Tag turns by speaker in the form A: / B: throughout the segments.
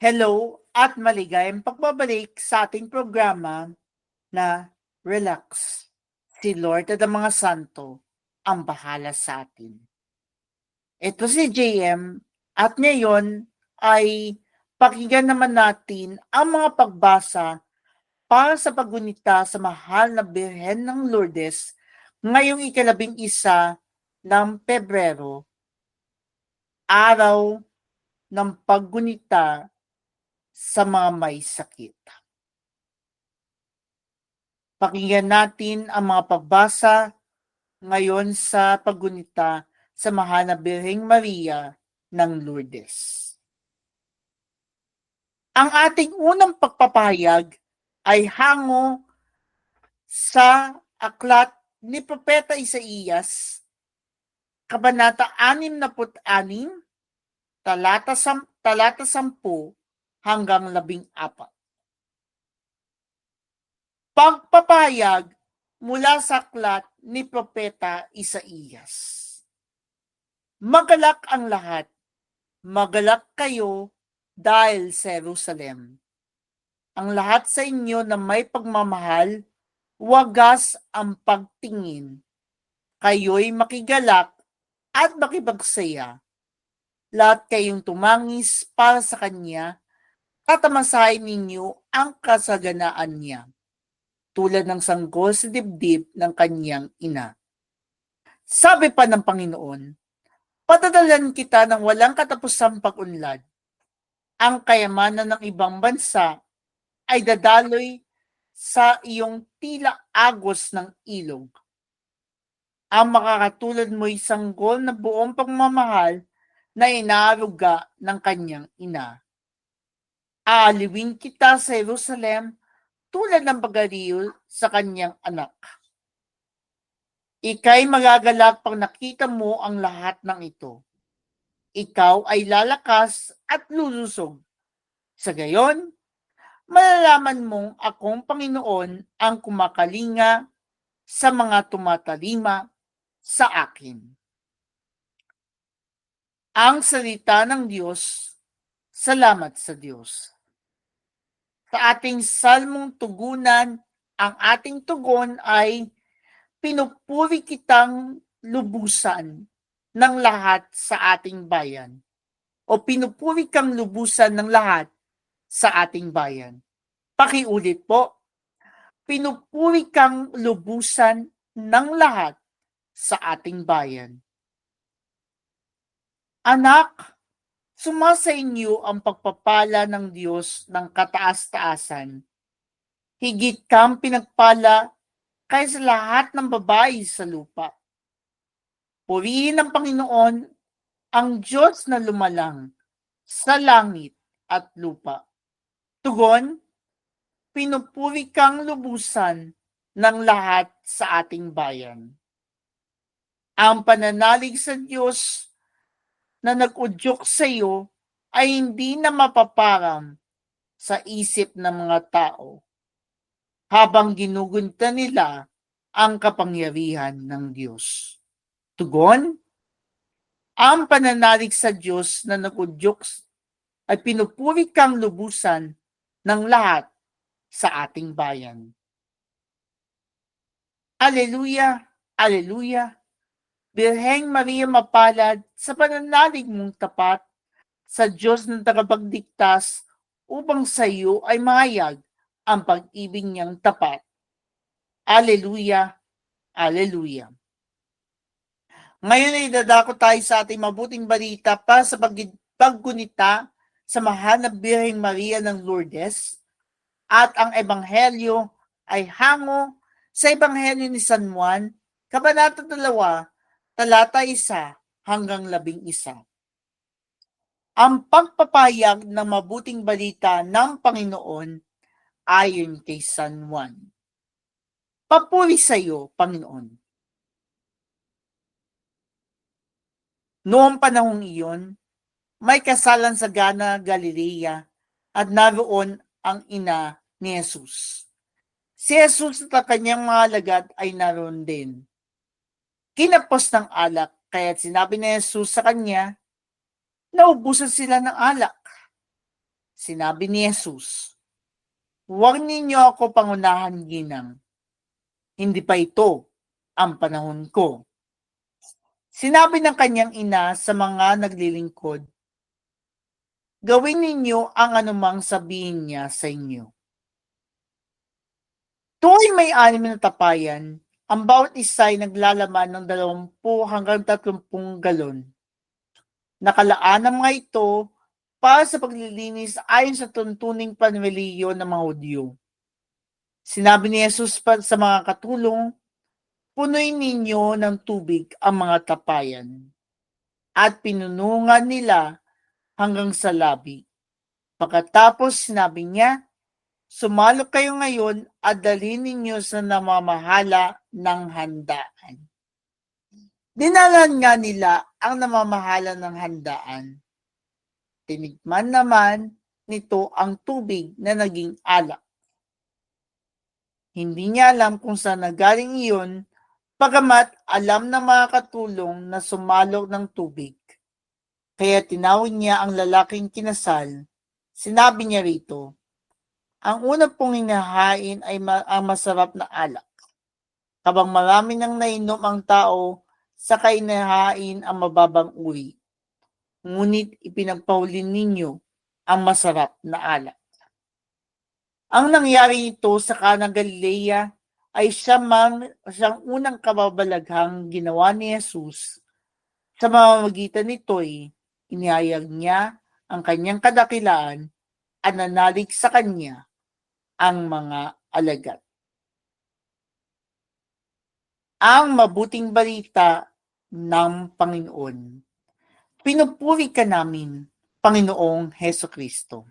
A: Hello at maligayang pagbabalik sa ating programa na Relax. Si Lord at ang mga santo ang bahala sa atin. Ito si JM at ngayon ay pakinggan naman natin ang mga pagbasa para sa paggunita sa mahal na Birhen ng Lourdes ngayong ikalabing isa ng Pebrero, araw ng paggunita sa mga may sakit. Pakinggan natin ang mga pagbasa ngayon sa paggunita sa mahal na Maria ng Lourdes. Ang ating unang pagpapahayag ay hango sa aklat ni Propeta Isaías, Kabanata 66, talata, sam, talata 10 hanggang 14. Pagpapahayag mula sa aklat ni Propeta Isaías. Magalak ang lahat, magalak kayo dahil sa Jerusalem. Ang lahat sa inyo na may pagmamahal, wagas ang pagtingin. Kayo'y makigalak at makipagsaya. Lahat kayong tumangis para sa Kanya, tatamasahin ninyo ang kasaganaan niya, tulad ng sanggol sa dibdib ng kanyang ina. Sabi pa ng Panginoon, Padadalan kita ng walang katapusang pag-unlad. Ang kayamanan ng ibang bansa ay dadaloy sa iyong tila agos ng ilog. Ang makakatulad mo'y sanggol na buong pagmamahal na inaaruga ng kanyang ina. Aaliwin kita sa Jerusalem tulad ng pagaliw sa kanyang anak. Ika'y magagalak pag nakita mo ang lahat ng ito. Ikaw ay lalakas at lulusog. Sa gayon, malalaman mong akong Panginoon ang kumakalinga sa mga tumatalima sa akin. Ang salita ng Diyos, salamat sa Diyos. Sa ating salmong tugunan, ang ating tugon ay pinupuri kitang lubusan ng lahat sa ating bayan. O pinupuri kang lubusan ng lahat sa ating bayan. Pakiulit po, pinupuri kang lubusan ng lahat sa ating bayan. Anak, sumasa inyo ang pagpapala ng Diyos ng kataas-taasan. Higit kang pinagpala kaysa lahat ng babae sa lupa. Purihin ng Panginoon ang Diyos na lumalang sa langit at lupa. Tugon, pinupuri kang lubusan ng lahat sa ating bayan. Ang pananalig sa Diyos na nag-udyok sa iyo ay hindi na mapaparam sa isip ng mga tao habang ginugunta nila ang kapangyarihan ng Diyos. Tugon, ang pananalig sa Diyos na nagudyok ay pinupuri kang lubusan ng lahat sa ating bayan. Aleluya, Aleluya, Birheng Maria mapalad sa pananalig mong tapat sa Diyos ng tagapagdiktas upang sa iyo ay mahayag ang pag-ibig niyang tapat. Aleluya, Aleluya. Ngayon ay dadako tayo sa ating mabuting balita para sa pag- paggunita sa mahal na Birheng Maria ng Lourdes at ang ebanghelyo ay hango sa ebanghelyo ni San Juan, Kabanata 2, talata 1 hanggang 11. Ang pagpapayag ng mabuting balita ng Panginoon ayon kay San Juan. Papuri sa iyo, Panginoon. Noong panahong iyon, may kasalan sa Gana, Galilea, at naroon ang ina ni Jesus. Si Jesus at ang kanyang mga alagad ay naroon din. Kinapos ng alak, kaya sinabi ni Jesus sa kanya, naubusan sila ng alak. Sinabi ni Jesus, Huwag ninyo ako pangunahan ginang. Hindi pa ito ang panahon ko. Sinabi ng kanyang ina sa mga naglilingkod, Gawin ninyo ang anumang sabihin niya sa inyo. Tuwing may anim na tapayan, ang bawat isa ay naglalaman ng 20 hanggang 30 galon. Nakalaan ang mga ito para sa paglilinis ayon sa tuntuning panweliyo ng mga Hudyo. Sinabi ni Jesus pa sa mga katulong, punuin ninyo ng tubig ang mga tapayan. At pinunungan nila hanggang sa labi. Pagkatapos sinabi niya, sumalo kayo ngayon at dalhin ninyo sa namamahala ng handaan. Dinalan nga nila ang namamahala ng handaan. Tinigman naman nito ang tubig na naging alak. Hindi niya alam kung saan nagaling iyon, pagamat alam ng mga katulong na sumalo ng tubig. Kaya tinawag niya ang lalaking kinasal. Sinabi niya rito, ang una pong hinahain ay ma- ang masarap na alak. Kabang marami nang nainom ang tao, sa kainahain ang mababang uri. Ngunit ipinagpaulin ninyo ang masarap na alak. Ang nangyari ito sa Kanang Galilea ay siya man, siyang unang kababalaghang ginawa ni Jesus. Sa mamamagitan nito'y inihayag niya ang kanyang kadakilaan at nanalig sa kanya ang mga alagad. Ang mabuting balita ng Panginoon. Pinupuri ka namin, Panginoong Heso Kristo.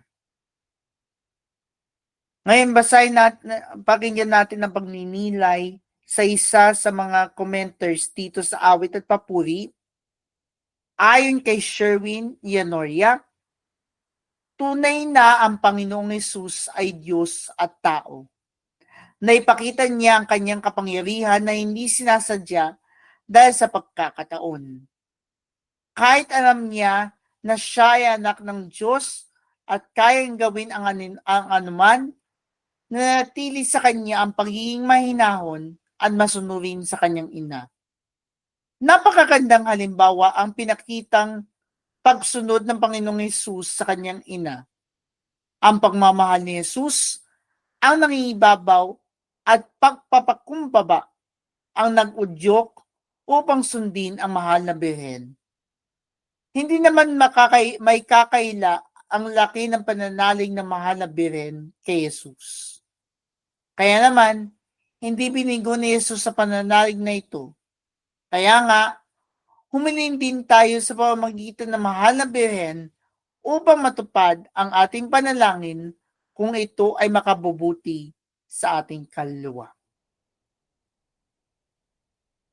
A: Ngayon, basahin natin, pakinggan natin ang pagninilay sa isa sa mga commenters dito sa Awit at Papuri. Ayon kay Sherwin Yanoria, tunay na ang Panginoong Yesus ay Diyos at tao. Naipakita niya ang kanyang kapangyarihan na hindi sinasadya dahil sa pagkakataon. Kahit alam niya na siya ay anak ng Diyos at kayang gawin ang, anin, ang anuman, nanatili sa kanya ang pagiging mahinahon at masunurin sa kanyang ina. Napakagandang halimbawa ang pinakitang pagsunod ng Panginoong Yesus sa kanyang ina. Ang pagmamahal ni Yesus ang nangingibabaw at pagpapakumbaba ang nag-udyok upang sundin ang mahal na birhen. Hindi naman makakay, may kakaila ang laki ng pananalig ng mahal na birhen kay Jesus. Kaya naman, hindi binigo ni Jesus sa pananalig na ito. Kaya nga, humilin din tayo sa pamamagitan ng mahal na birhen upang matupad ang ating panalangin kung ito ay makabubuti sa ating kaluluwa.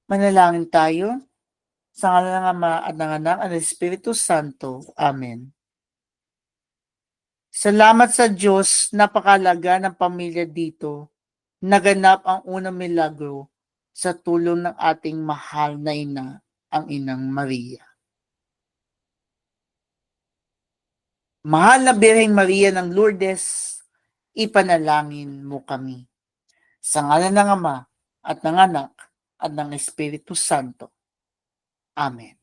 A: Manalangin tayo sa ngala ng Ama at ng Anak at ng Espiritu Santo. Amen. Salamat sa Diyos, napakalaga ng pamilya dito. Naganap ang unang milagro sa tulong ng ating mahal na ina, ang Inang Maria. Mahal na Birheng Maria ng Lourdes, ipanalangin mo kami. Sa ngalan ng Ama at ng Anak at ng Espiritu Santo. Amen.